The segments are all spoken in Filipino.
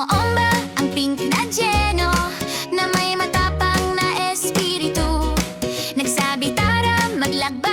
Ginoon ba ang pink na Jeno Na may matapang na espiritu. Nagsabi tara maglakbay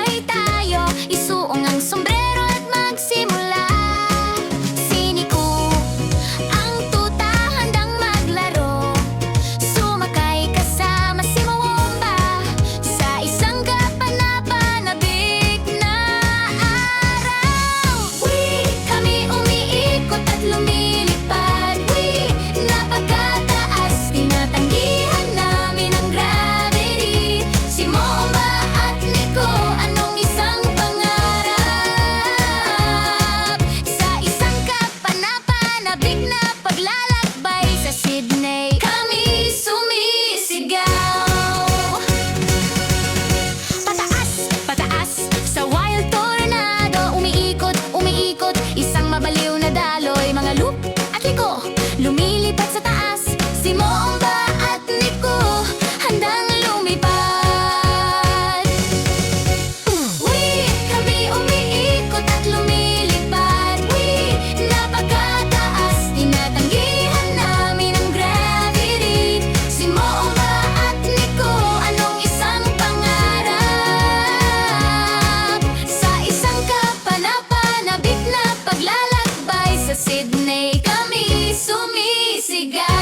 cigarro.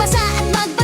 magbasa at magbasa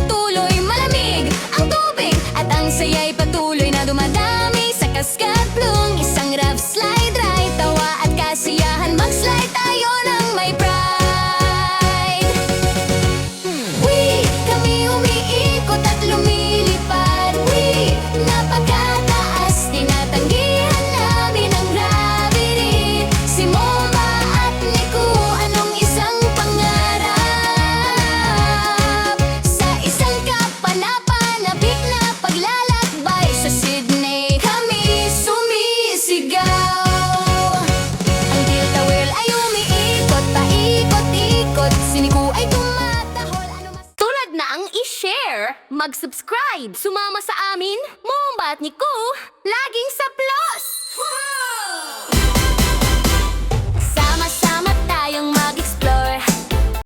mag-share, mag-subscribe, sumama sa amin, mumbat ni Ku, laging sa plus!